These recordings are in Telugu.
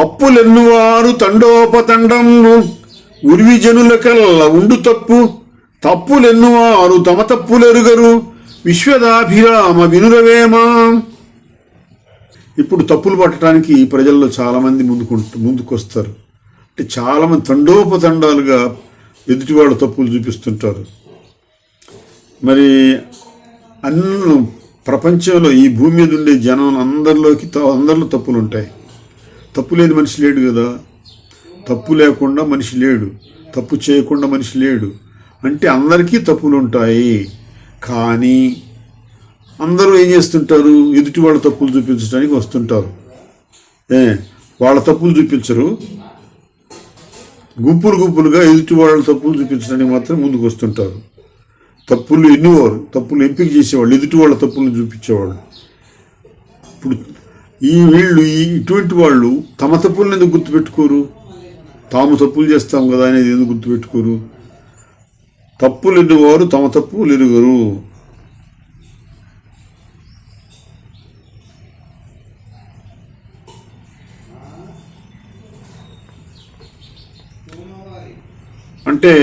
తప్పులెన్నువారు తండోపతండంబు ఉరివిజనులకల్ల ఉండు తప్పు. తప్పులెన్నువారు తమ తప్పులెరుగరు. విశ్వదాభిరామ వినురవేమా. ఇప్పుడు తప్పులు పట్టడానికి ప్రజల్లో చాలామంది ముందుకు ముందుకొస్తారు. అంటే చాలామంది తండోపతండాలుగా ఎదుటివాళ్ళు తప్పులు చూపిస్తుంటారు. మరి అన్ని ప్రపంచంలో ఈ భూమి మీద ఉండే జనం అందరిలోకి త- అందరిలో తప్పులు ఉంటాయి తప్పు లేని మనిషి లేడు కదా. తప్పు లేకుండా మనిషి లేడు. తప్పు చేయకుండా మనిషి లేడు. అంటే అందరికీ తప్పులు ఉంటాయి కానీ అందరూ ఏం చేస్తుంటారు? ఎదుటి వాళ్ళ తప్పులు చూపించడానికి వస్తుంటారు. ఏ వాళ్ళ తప్పులు చూపించరు. గుంపులు గుంపులుగా ఎదుటి వాళ్ళ తప్పులు చూపించడానికి మాత్రం ముందుకు వస్తుంటారు. తప్పులు ఎన్నివారు? తప్పులు ఎంపిక చేసేవాళ్ళు ఎదుటి వాళ్ళ తప్పులను చూపించేవాళ్ళు. ఇప్పుడు ఈ వీళ్ళు ఈ ఇటువంటి వాళ్ళు తమ తప్పులను ఎందుకు గుర్తుపెట్టుకోరు? తాము తప్పులు చేస్తాం కదా అనేది ఎందుకు గుర్తుపెట్టుకోరు? తప్పులు ఎన్నివారు తమ తప్పులు ఎరుగరు. అంటే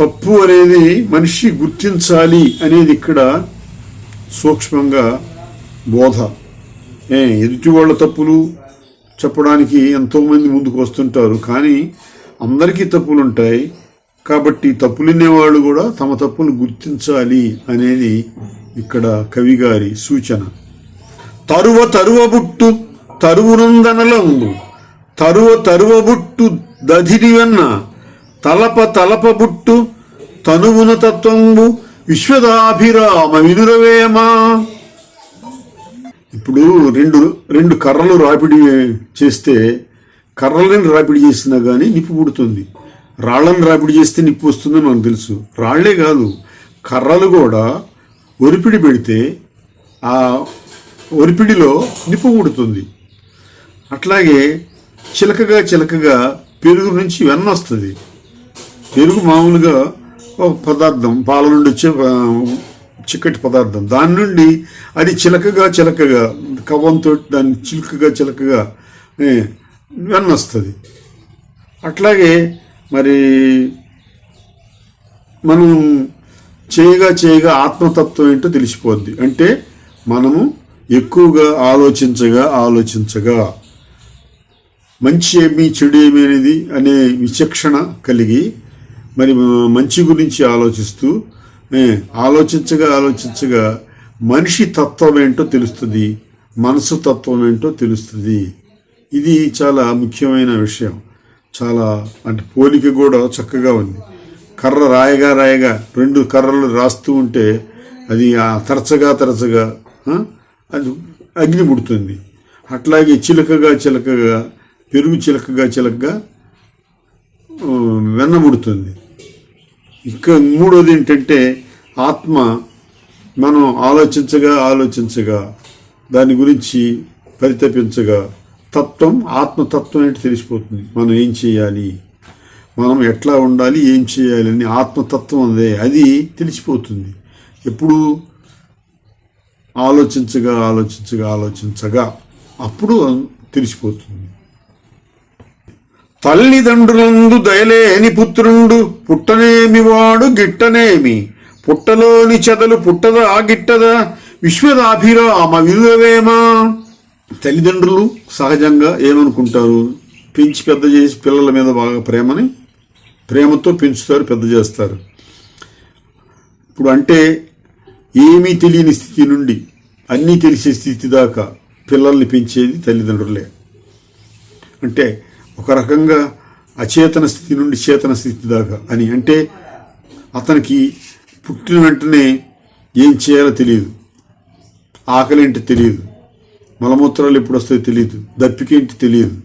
తప్పు అనేది మనిషి గుర్తించాలి అనేది ఇక్కడ సూక్ష్మంగా బోధ. ఏ ఎదుటి వాళ్ళ తప్పులు చెప్పడానికి ఎంతోమంది ముందుకు వస్తుంటారు కానీ అందరికీ తప్పులు ఉంటాయి కాబట్టి తప్పులున్నేవాళ్ళు కూడా తమ తప్పులు గుర్తించాలి అనేది ఇక్కడ కవిగారి సూచన. తరువ తరువ బుట్టు తరువునందనలంబు తరువ తరువ బుట్టు దధిరివన్న తలప తలప బుట్టు తనువున తత్వంబు విశ్వదాభిరామ వినురవేమా ఇప్పుడు రెండు రెండు కర్రలు రాపిడి చేస్తే కర్రలను రాపిడి చేసినా కానీ నిప్పు పుడుతుంది. రాళ్ళను రాపిడి చేస్తే నిప్పు వస్తుందని మనకు తెలుసు. రాళ్ళే కాదు కర్రలు కూడా ఒరిపిడి పెడితే ఆ ఒరిపిడిలో నిప్పు పుడుతుంది. అట్లాగే చిలకగా చిలకగా పెరుగు నుంచి వెన్న వస్తుంది. పెరుగు మామూలుగా పదార్థం పాల నుండి వచ్చే చిక్కటి పదార్థం. దాని నుండి అది చిలకగా చిలకగా కవ్వంతో దాన్ని చిలుకగా చిలకగా ఏ, వెన్న వస్తుంది అట్లాగే మరి మనం చేయగా చేయగా ఆత్మతత్వం ఏంటో తెలిసిపోద్ది. అంటే మనము ఎక్కువగా ఆలోచించగా ఆలోచించగా. మంచి ఏమి చెడు ఏమి అనేది అనే విచక్షణ కలిగి మరి మంచి గురించి ఆలోచిస్తూ ఆలోచించగా ఆలోచించగా మనిషి తత్వం ఏంటో తెలుస్తుంది మనసు తత్వం ఏంటో తెలుస్తుంది. ఇది చాలా ముఖ్యమైన విషయం. చాలా అంటే పోలిక కూడా చక్కగా ఉంది. కర్ర రాయగా రాయగా రెండు కర్రలు రాస్తూ ఉంటే అది తరచగా తరచగా అది అగ్ని పుడుతుంది. అట్లాగే చిలకగా చిలకగా పెరుగు చిలకగా చిలకగా వెన్నముడుతుంది వెన్న ఇంకా మూడోది ఏంటంటే ఆత్మ మనం ఆలోచించగా ఆలోచించగా దాని గురించి పరితపించగా తత్వం ఆత్మతత్వం ఏంటి తెలిసిపోతుంది. మనం ఏం చేయాలి? మనం ఎట్లా ఉండాలి? ఏం చేయాలి? అని ఆత్మతత్వం అదే అది తెలిసిపోతుంది. ఎప్పుడు ఆలోచించగా ఆలోచించగా ఆలోచించగా అప్పుడు తెలిసిపోతుంది. తల్లిదండ్రులందు దయలేని పుత్రుండు పుట్టనేమి వాడు గిట్టనేమి? పుట్టలోని చెదలు పుట్టదా గిట్టదా? విశ్వదాభిరామ విలువేమా తల్లిదండ్రులు సహజంగా ఏమనుకుంటారు? పెంచి పెద్ద చేసి పిల్లల మీద బాగా ప్రేమని? ప్రేమతో పెంచుతారు పెద్ద చేస్తారు. ఇప్పుడు అంటే ఏమీ తెలియని స్థితి నుండి అన్నీ తెలిసే స్థితి దాకా పిల్లల్ని పెంచేది తల్లిదండ్రులే. అంటే ఒక రకంగా అచేతన స్థితి నుండి చేతన స్థితి దాకా అని అంటే అతనికి పుట్టిన వెంటనే ఏం చేయాలో తెలియదు. ఆకలి ఏంటి తెలియదు. మలమూత్రాలు ఎప్పుడు వస్తాయో తెలియదు. దప్పికేంటి తెలియదు.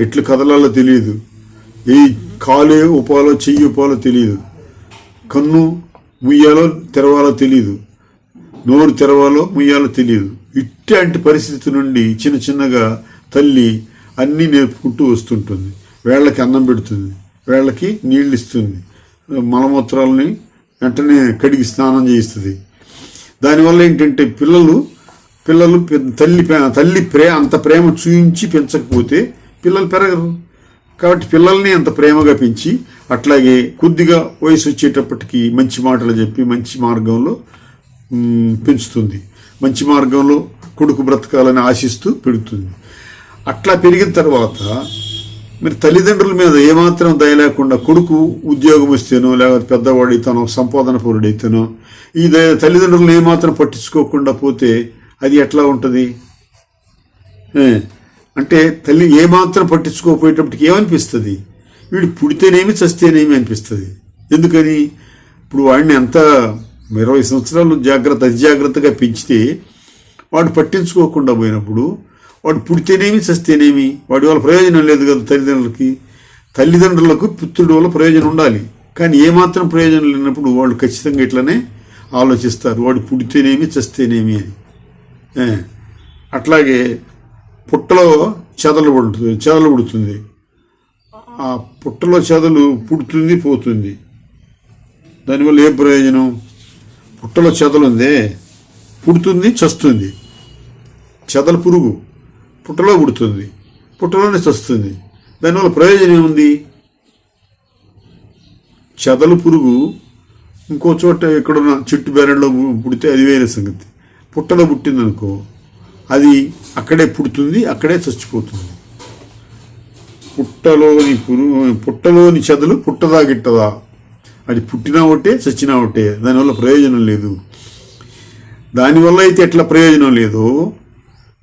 ఎట్లు కదలాలో తెలియదు. ఏ కాలే ఉపాలో చెయ్యి ఉపాలో తెలియదు. కన్ను ముయ్యాలో తెరవాలో తెలియదు. నోరు తెరవాలో ముయ్యాలో తెలియదు. ఇట్లాంటి పరిస్థితి నుండి చిన్న చిన్నగా తల్లి అన్నీ నేర్పుకుంటూ వస్తుంటుంది. వేళ్ళకి అన్నం పెడుతుంది. వేళ్ళకి నీళ్ళు ఇస్తుంది. మలమూత్రాలని వెంటనే కడిగి స్నానం చేయిస్తుంది. దానివల్ల ఏంటంటే పిల్లలు పిల్లలు పె- తల్లి తల్లి ప్రే అంత ప్రేమ చూయించి పెంచకపోతే పిల్లలు పెరగరు. కాబట్టి పిల్లల్ని అంత ప్రేమగా పెంచి అట్లాగే కొద్దిగా వయసు వచ్చేటప్పటికి మంచి మాటలు చెప్పి మంచి మార్గంలో పెంచుతుంది. మంచి మార్గంలో కొడుకు బ్రతకాలని ఆశిస్తూ పెడుతుంది. అట్లా పెరిగిన తర్వాత మీరు తల్లిదండ్రుల మీద ఏమాత్రం దయ లేకుండా కొడుకు ఉద్యోగం వస్తేనో లేకపోతే పెద్దవాడైతేనో సంపాదన పౌరుడైతేనో ఈ తల్లిదండ్రులను ఏమాత్రం పట్టించుకోకుండా పోతే అది ఎట్లా ఉంటుంది? అంటే తల్లి ఏమాత్రం పట్టించుకోకపోయేటప్పటికి ఏమనిపిస్తుంది? వీడు పుడితేనేమి చస్తేనేమి అనిపిస్తుంది. ఎందుకని? ఇప్పుడు వాడిని ఎంత ఇరవై సంవత్సరాలు జాగ్రత్త అతి జాగ్రత్తగా పెంచితే వాడు పట్టించుకోకుండా పోయినప్పుడు వాడు పుడితేనేమి చస్తేనేమి వాడి వల్ల ప్రయోజనం లేదు కదా తల్లిదండ్రులకి. తల్లిదండ్రులకు పుత్రుడి వల్ల ప్రయోజనం ఉండాలి. కానీ ఏమాత్రం ప్రయోజనం లేనప్పుడు వాళ్ళు ఖచ్చితంగా ఇట్లనే ఆలోచిస్తారు. వాడు పుడితేనేమి చస్తేనేమి అని. అట్లాగే పుట్టలో చెదలు పడుతుంది చెదలు పుడుతుంది. ఆ పుట్టలో చెదలు పుడుతుంది పోతుంది. దానివల్ల ఏ ప్రయోజనం? పుట్టలో చెదలు ఉందే పుడుతుంది చస్తుంది. చెదల పురుగు. పుట్టలో పుడుతుంది. పుట్టలోనే చస్తుంది దానివల్ల ప్రయోజనం ఏముంది? చెదలు పురుగు. ఇంకో చోట ఎక్కడున్న చెట్టు బెరడులో పుడితే అది వేరే సంగతి. పుట్టలో పుట్టిందనుకో అది అక్కడే పుడుతుంది అక్కడే చచ్చిపోతుంది. పుట్టలోని పురుగు పుట్టలోని చెదలు పుట్టదా గిట్టదా అది పుట్టినా ఒకటే చచ్చినా ఒకటే. దానివల్ల ప్రయోజనం లేదు. దానివల్ల అయితే ఎట్లా ప్రయోజనం లేదో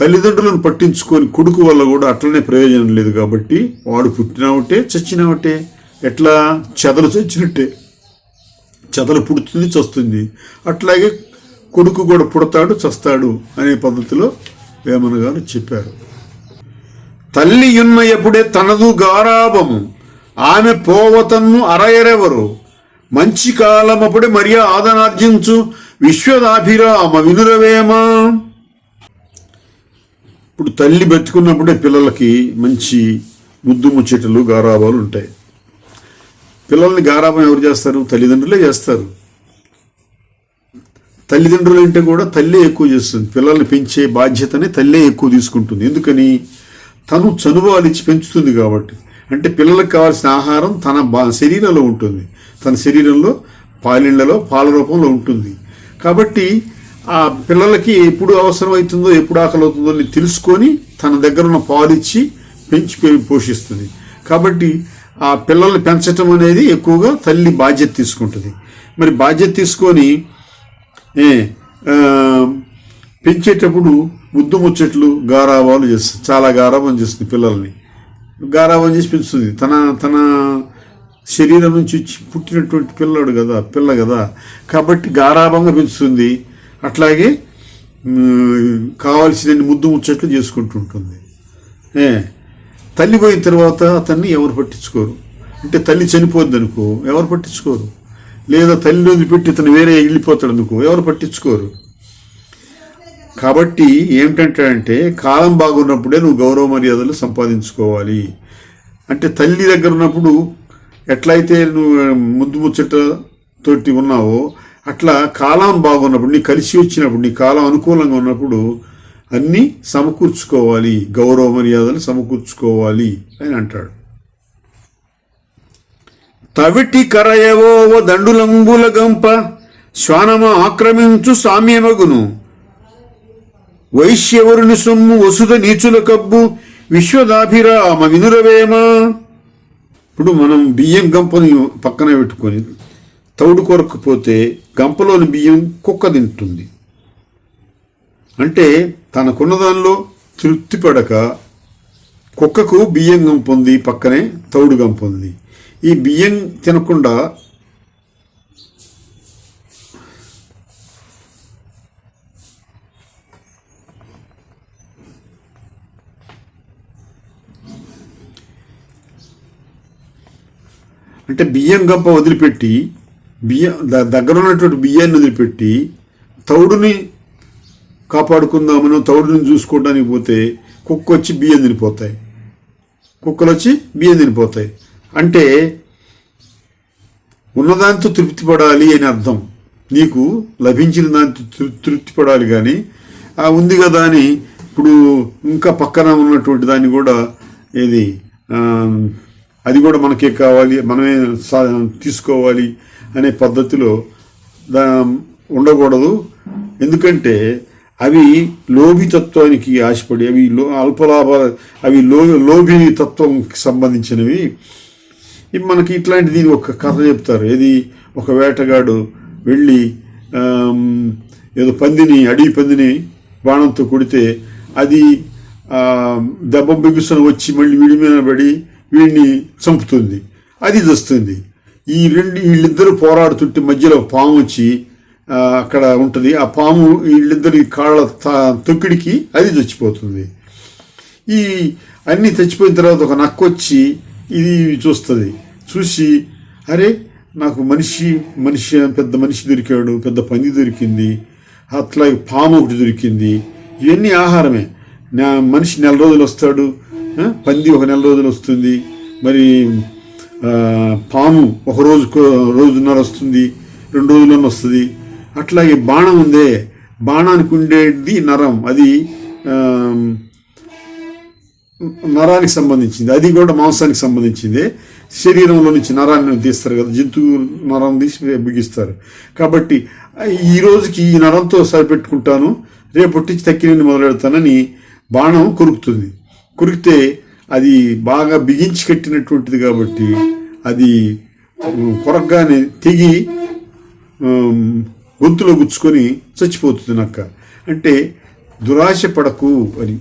తల్లిదండ్రులను పట్టించుకొని కొడుకు వల్ల కూడా అట్లనే ప్రయోజనం లేదు కాబట్టి వాడు పుట్టినావటే ఒకటే ఒకటే ఎట్లా? చెదలు చచ్చినట్టే. చెదలు పుడుతుంది చస్తుంది. అట్లాగే కొడుకు కూడా పుడతాడు చస్తాడు అనే పద్ధతిలో వేమన గారు చెప్పారు. తల్లి యున్న ఎప్పుడే తనదు గారాభము. ఆమె పోవతన్ను అరయరెవరు? మంచి కాలమప్పుడే మరియా ఆదనార్జించు. విశ్వదాభిరామ వినురవేమా. ఇప్పుడు తల్లి బతుకున్నప్పుడే పిల్లలకి మంచి ముద్దు ముచ్చటలు గారాబాలు ఉంటాయి. పిల్లల్ని గారాబం ఎవరు చేస్తారు? తల్లిదండ్రులే చేస్తారు. తల్లిదండ్రులు అంటే కూడా తల్లే ఎక్కువ చేస్తుంది. పిల్లల్ని పెంచే బాధ్యతని తల్లే ఎక్కువ తీసుకుంటుంది. ఎందుకని? తను చనువాలిచ్చి పెంచుతుంది కాబట్టి. అంటే పిల్లలకు కావాల్సిన ఆహారం తన బా శరీరంలో ఉంటుంది. తన శరీరంలో పాలిళ్ళలో పాల రూపంలో ఉంటుంది. కాబట్టి ఆ పిల్లలకి ఎప్పుడు అవసరం అవుతుందో ఎప్పుడు ఆకలి అవుతుందో అని తెలుసుకొని తన దగ్గర ఉన్న పాలిచ్చి పెంచి పోషిస్తుంది. కాబట్టి ఆ పిల్లల్ని పెంచటం అనేది ఎక్కువగా తల్లి బాధ్యత తీసుకుంటుంది. మరి బాధ్యత తీసుకొని పెంచేటప్పుడు ముద్దు ముచ్చట్లు గారాబాలు చేస్తుంది. చాలా గారాబం చేస్తుంది పిల్లల్ని. గారాబం చేసి పెంచుతుంది. తన తన శరీరం నుంచి వచ్చి పుట్టినటువంటి పిల్లడు కదా పిల్ల కదా. కాబట్టి గారాభంగా పెంచుతుంది. అట్లాగే కావాల్సిన ముద్దు ముచ్చట్లు చేసుకుంటుంటుంది ఉంటుంది. తల్లి పోయిన తర్వాత అతన్ని ఎవరు పట్టించుకోరు? అంటే తల్లి చనిపోద్ది అనుకో ఎవరు పట్టించుకోరు? లేదా తల్లి వదిలిపెట్టి ఇతను వేరే వెళ్ళిపోతాడు అనుకో ఎవరు పట్టించుకోరు? కాబట్టి ఏమిటంటాడంటే కాలం బాగున్నప్పుడే నువ్వు గౌరవ మర్యాదలు సంపాదించుకోవాలి. అంటే తల్లి దగ్గర ఉన్నప్పుడు ఎట్లయితే నువ్వు ముద్దు ముచ్చట తోటి ఉన్నావో అట్లా కాలం బాగున్నప్పుడు నీ కలిసి వచ్చినప్పుడు నీ కాలం అనుకూలంగా ఉన్నప్పుడు అన్నీ సమకూర్చుకోవాలి. గౌరవ మర్యాదలు సమకూర్చుకోవాలి అని అంటాడు. తవిటి కరయవో దండులంబుల గంప శ్వానమ ఆక్రమించు సామ్యమగును. వైశ్యవరుని సొమ్ము వసుద నీచుల కబ్బు విశ్వదాభిరామ వినురవేమ. ఇప్పుడు మనం బియ్యం గంపని పక్కన పెట్టుకొని తౌడు కొరకపోతే గంపలోని బియ్యం కుక్క తింటుంది. అంటే తనకున్న దానిలో తృప్తి పడక కుక్కకు బియ్యం గంపొంది పక్కనే తౌడు గంప ఉంది ఈ బియ్యం తినకుండా అంటే బియ్యం గంప వదిలిపెట్టి బియ్యం దగ్గర ఉన్నటువంటి బియ్యాన్ని వదిలిపెట్టి తౌడుని కాపాడుకుందామని తౌడుని చూసుకోవడానికి పోతే కుక్క వచ్చి బియ్యం తినిపోతాయి. కుక్కలు వచ్చి బియ్యం తినిపోతాయి. అంటే ఉన్నదాంతో తృప్తి పడాలి అని అర్థం. నీకు లభించిన దాంతో తృ- తృప్తి పడాలి కానీ ఆ ఉంది కదా అని ఇప్పుడు ఇంకా పక్కన ఉన్నటువంటి దాన్ని కూడా ఇది అది కూడా మనకే కావాలి మనమే సా తీసుకోవాలి అనే పద్ధతిలో దా ఉండకూడదు. ఎందుకంటే అవి లోభితత్వానికి ఆశపడి అవి లో అల్పలాభ అవి లో లోభి తత్వంకి సంబంధించినవి. మనకి ఇట్లాంటి దీని ఒక కథ చెప్తారు. ఏది? ఒక వేటగాడు వెళ్ళి ఏదో పందిని అడవి పందిని బాణంతో కొడితే అది దెబ్బ బిగుసుని వచ్చి మళ్ళీ వీడి మీద పడి వీడిని చంపుతుంది అది చస్తుంది ఈ రెండు వీళ్ళిద్దరూ పోరాడుతుంటే మధ్యలో పాము వచ్చి అక్కడ ఉంటుంది. ఆ పాము వీళ్ళిద్దరి కాళ్ళ తొక్కిడికి అది చచ్చిపోతుంది ఈ అన్నీ చచ్చిపోయిన తర్వాత ఒక నక్క వచ్చి ఇది చూస్తుంది. చూసి అరే నాకు మనిషి మనిషి పెద్ద మనిషి దొరికాడు పెద్ద పంది దొరికింది అట్లాగే పాము ఒకటి దొరికింది. ఇవన్నీ ఆహారమే. నా మనిషి నెల రోజులు వస్తాడు పంది ఒక నెల రోజులు వస్తుంది. మరి పాము ఒక రోజు రోజున్నర వస్తుంది. రెండు రోజుల్లోనే వస్తుంది. అట్లాగే బాణం ఉందే. బాణానికి ఉండేది నరం. అది నరానికి సంబంధించింది. అది కూడా మాంసానికి సంబంధించింది. శరీరంలో నుంచి నరాన్ని తీస్తారు కదా. జంతువు నరం తీసి బిగిస్తారు. కాబట్టి ఈ రోజుకి ఈ నరంతో సరిపెట్టుకుంటాను. రేపటి నుంచి తక్కిన మొదలెడతానని బాణం కొరుకుతుంది. కురికితే అది బాగా బిగించి కట్టినటువంటిది కాబట్టి అది కొరగ్గానే తిగి తెగి గొంతులో గుచ్చుకొని చచ్చిపోతుంది నక్క. అంటే దురాశ పడకు అని.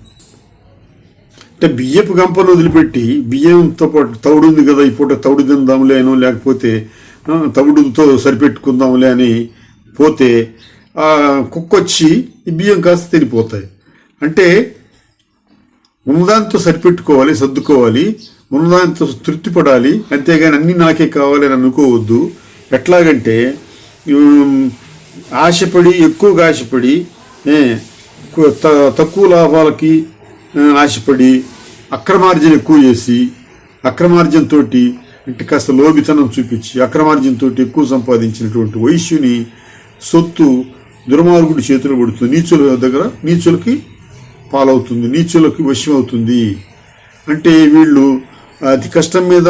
అంటే బియ్యపు గంపను వదిలిపెట్టి బియ్యంతో పాటు తవుడు ఉంది కదా ఈ పూట తౌడు తిందాంలే లేకపోతే తవుడుతో సరిపెట్టుకుందాంలే అని పోతే కుక్క కుక్కొచ్చి ఈ బియ్యం కాస్త తినిపోతాయి. అంటే ఉన్నదాంతో సరిపెట్టుకోవాలి సర్దుకోవాలి ఉన్నదాంతో తృప్తి పడాలి అంతేగాని అన్నీ నాకే కావాలి అని అనుకోవద్దు. ఎట్లాగంటే ఆశపడి ఎక్కువగా ఆశపడి త- తక్కువ లాభాలకి ఆశపడి అక్రమార్జన ఎక్కువ చేసి అక్రమార్జనతో అంటే కాస్త లోభితనం చూపించి అక్రమార్జనతో ఎక్కువ సంపాదించినటువంటి వైశ్యుని సొత్తు దుర్మార్గుడి చేతిలో పడుతుంది నీచుల దగ్గర నీచులకి పాలవుతుంది నీచులకు వశమవుతుంది. అంటే వీళ్ళు అతి కష్టం మీద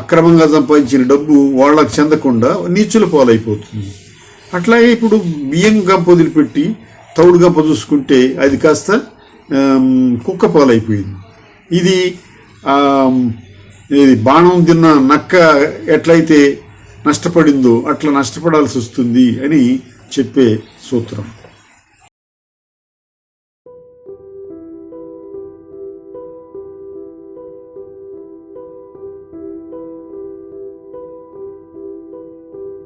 అక్రమంగా సంపాదించిన డబ్బు వాళ్ళకి చెందకుండా నీచుల పాలైపోతుంది. అట్లాగే ఇప్పుడు బియ్యం గంప వదిలిపెట్టి తౌడు గంప చూసుకుంటే అది కాస్త కుక్క పాలైపోయింది. ఇది ఇది బాణం తిన్న నక్క ఎట్లయితే నష్టపడిందో అట్లా నష్టపడాల్సి వస్తుంది అని చెప్పే సూత్రం.